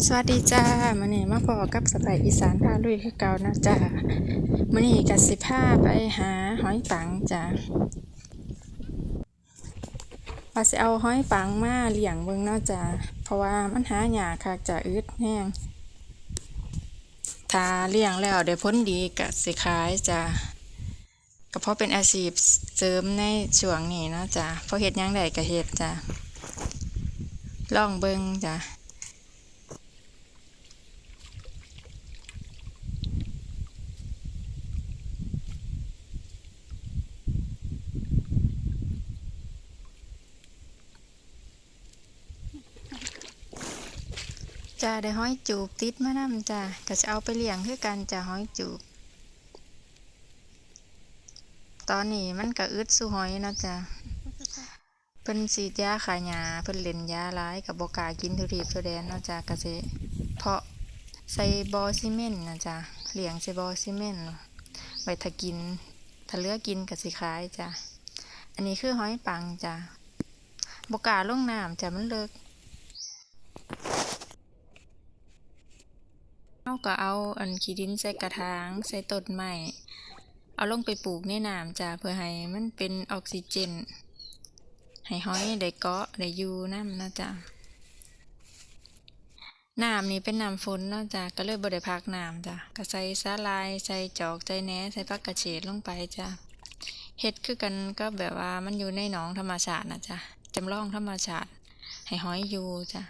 สวัสดีจ้ามื้อนี้มาพอกับสไปอีสานพาลุยคือเก่านะจ้ามื้อนี้ก็สิพาไปหาหอยปังจ้าว่าสิเอาหอยปังมาเลี้ยงเบิ่งเนาะจ้าเพราะว่ามันหาหยาคักจ้าอึดแห้งถ้าเลี้ยงแล้วได้ผลดีก็สิขายจ้าก็เพราะเป็นอาชีพเสริมในช่วงนี้เนาะจ้าเพราะเฮ็ดยังได้ก็เฮ็ดจ้าลองเบิ่งจ้า จ้าได้ห้อยจูบติดมานำจ้าก็จะเอาไปเลี้ยงคือกันจ้าห้อยจูบ ตอนนี้มันก็อึดสู้หอยนะจ้าเพิ่นฉีดยาขายยาเพิ่นเล่นยาหลายกับบกากินทุเรียนทุแดนเนาะจ้าก็สิเพาะใส่บอซีเมนต์นะจ้าเลี้ยงใส่บอซีเมนต์ไว้ถ้ากินถ้าเลือกกินก็สิขายจ้าอันนี้คือหอยปังจ้าบกล้าลงน้ำจ้ามันเลิก เราก็เอาอันขี้ดินใส่กระถางใส่ต้นไม้เอาลงไปปลูกในน้ำจ้ะเพื่อให้มันเป็นออกซิเจน ให้หอยได้เกาะได้อยู่น้ำนะจ๊ะน้ำนี่เป็นน้ำฝนเนาะจ้ะก็เลยบ่ได้พักน้ำจ้ะก็ใส่สาลายใส่จอกใส่แหนใส่ผักกระเฉดลงไปจ้ะเฮ็ดคือกันก็แบบว่ามันอยู่ในหนองธรรมชาตินะจ๊ะจำลองธรรมชาติ ให้หอยอยู่จ้ะ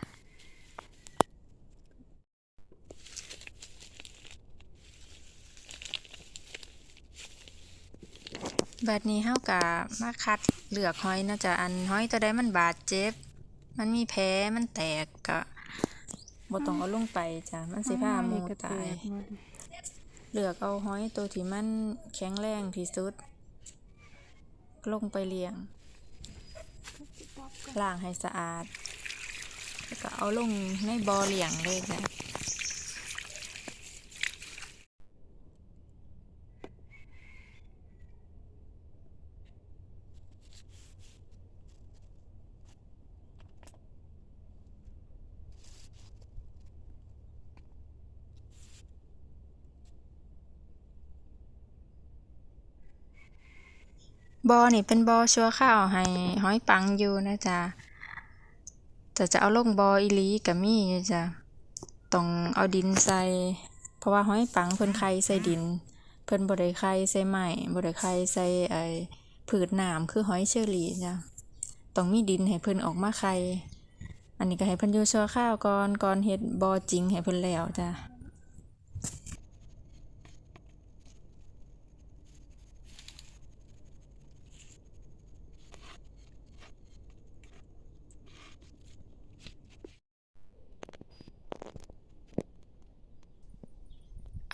บัดนี้เฮากะมาคัดเลือกหอยนาะจ้ะอันหอยตัวใดมันบาดเจ็บ มันมีแผลมันแตกก็บ่ต้องเอาลงไปจ้ะมันสิพาหมูตาย เลือกเอาหอยตัวที่มันแข็งแรงที่สุด ลงไปเลี้ยงล้างให้สะอาดแล้วก็เอาลงในบ่อเลี้ยงเลยจ้ะ บอนี่เป็นบอชัวข้าวให้หอยปังอยู่นะจ๊ะจะจะเอาลงบออีลีกับมี่จ้ะต้องเอาดินใส่ เพราะว่าหอยปังเพิ่นไข่ใส่ดิน เพิ่นบ่ได้ไข่ใส่ไม้บ่ได้ไข่ใส่ไอ้พืชน้ำคือหอยเชอรี่จ้ะต้องมีดินให้เพิ่นออกมาไข่อันนี้ก็ให้เพิ่นอยู่ชัวข้าวก่อนก่อนเฮ็ดบอจริงให้เพิ่นแล้วจ้ะ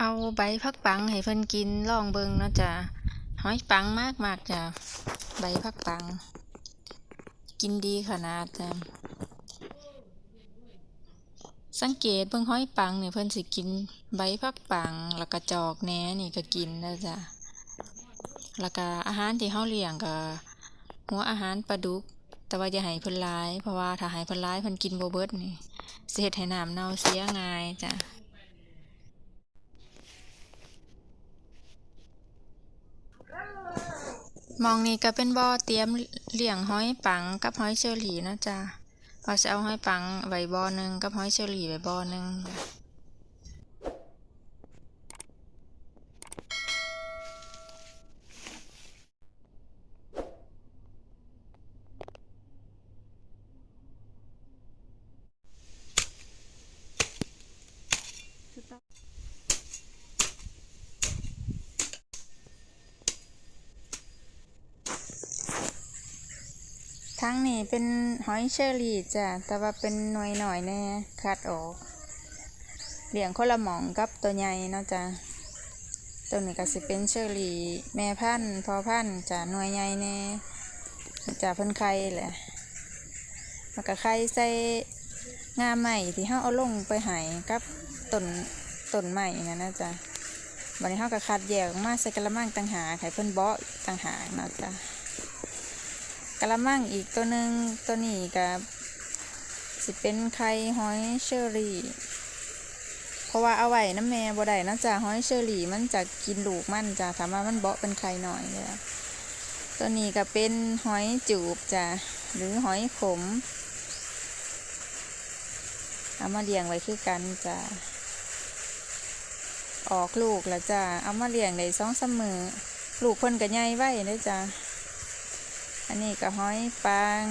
เอาใบพักปังให้เพิ่นกินลองเบิ่งเนาะจ้ะหอยปังมากมากจ้ะใบพักปัง กินดีขนาดจ้ะสังเกตเบิ่งหอยปังเนี่ยเพิ่นสิกินใบพักปัง แล้วก็จอกแหน่นี่ก็กินแล้วจ้ะแล้วก็อาหารที่เฮาเลี้ยงก็หัวอาหารปลาดุก แต่ว่าอย่าให้เพิ่นหลาย เพราะว่าถ้าให้เพิ่นหลายเพิ่นกินบ่เบิดนี่สิเฮ็ดให้น้ำเน่าเสียง่ายจ้ะ มองนี้ก็เป็นบ่อเตรียมเลี้ยงหอยปังกับหอยเชอรี่นะจ๊ะว่าจะเอาหอยปังไว้บ่อหนึ่งกับหอยเชอรี่ไว้บ่อหนึ่ง ทั้งนี้เป็นหอยเชอรี่จ้ะ แต่ว่าเป็นหน่วยหน่อยแน่คัดออกเลี้ยงคนละหมองกับตัวใหญ่เนาะจ้ะตัวนี้ก็สิเป็นเชอรี่แม่พันธุ์พ่อพันธุ์จ้ะหน่วยใหญ่แน่จ้ะเพิ่นไข่แหละแล้วก็ไข่ใส่งาใหม่ที่เฮาเอาลงไปให้กับต้นต้นใหม่นั่นนะจ๊ะบัดนี้เฮาก็คัดแยกมาใส่กระมังต่างหากให้เพิ่นเบาะต่างหากเนาะจ๊ะ กะละมังอีกตัวหนึ่งตัวนี้กับสิเป็นไข่หอยเชอรี่ เพราะว่าเอาไว้น้ำแม่บ่ได้นะจ๊ะหอยเชอรี่มันจะกินลูกมันจ้ะถามว่ามันเบาะเป็นไข่หน่อยเลยอะตัวนี้ก็เป็นหอยจูบจ้ะหรือหอยขมเอามาเลี้ยงไว้คือกันจ้ะออกลูกแล้วจ้ะเอามาเลี้ยงในสองสมือลูกเพิ่นก็ใหญ่ไว้เด้จ้ะ อันนี้ก็หอยปัง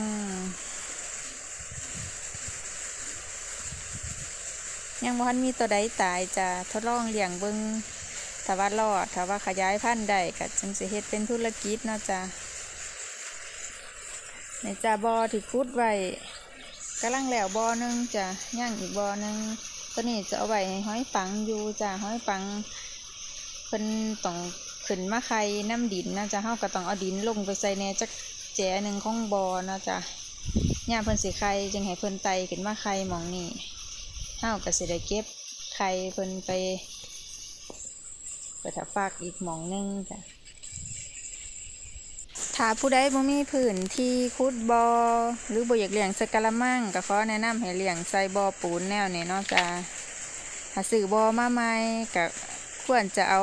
ยังบ่ทันมีตัวใดตายจะทดลองเลี้ยงเบิงถ้าว่ารอดถ้าว่าขยายพันธุ์ได้ก็จึงสิเฮ็ดเป็นธุรกิจเนาะจ้ะในจ้าบอที่คุดไว้กำลังแล้วบอนึงจ้ะย่างอีกบอนึงตัวนี้จะเอาไว้ให้หอยปังอยู่จ้ะห้อยปังเพิ่นต้องขึ้นมาไข่น้ำดินนะจ้ะเฮาก็ต้องเอาดินลงไปใส่แน่จัก แจหนึ่งของบอเนาะจ้ะย่าเพิ่นสิไข่จึงให้เพิ่นไตขึ้นมาไข่มองนี่เฮาก็สิได้เก็บไข่เพิ่นไปไปถ้าฝากอีกมองหนึงจ้ะถ้าผู้ใดบ่มีพื้นที่ขุดบ่อหรือบ่อยากเลี้ยงสกะละมังก็ขอแนะนำให้เลี้ยงใส่บ่อปูนแนวนี้เนาะจ้ะถ้าซื้อบ่อมาใหม่ก็ควรจะเอา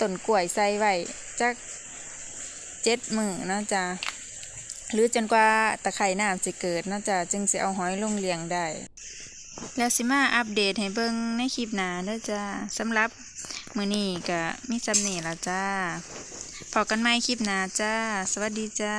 ต้นกล้วยใส่ไว้จัก เจ็ดมื้อนาะจ๊ะหรือจนกว่าตะไคร่น้ำจะเกิดนาะจ๊ะจึงจะเอาหอยลงเลี้ยงได้ แล้วสิมาอัปเดตให้เบิ่งในคลิปหน้าเด้อจ้าสำหรับมื้อนี้ก็มีจำเนี่ละจ้าพอกันไหม่คลิปหน้าจ้า สวัสดีจ้า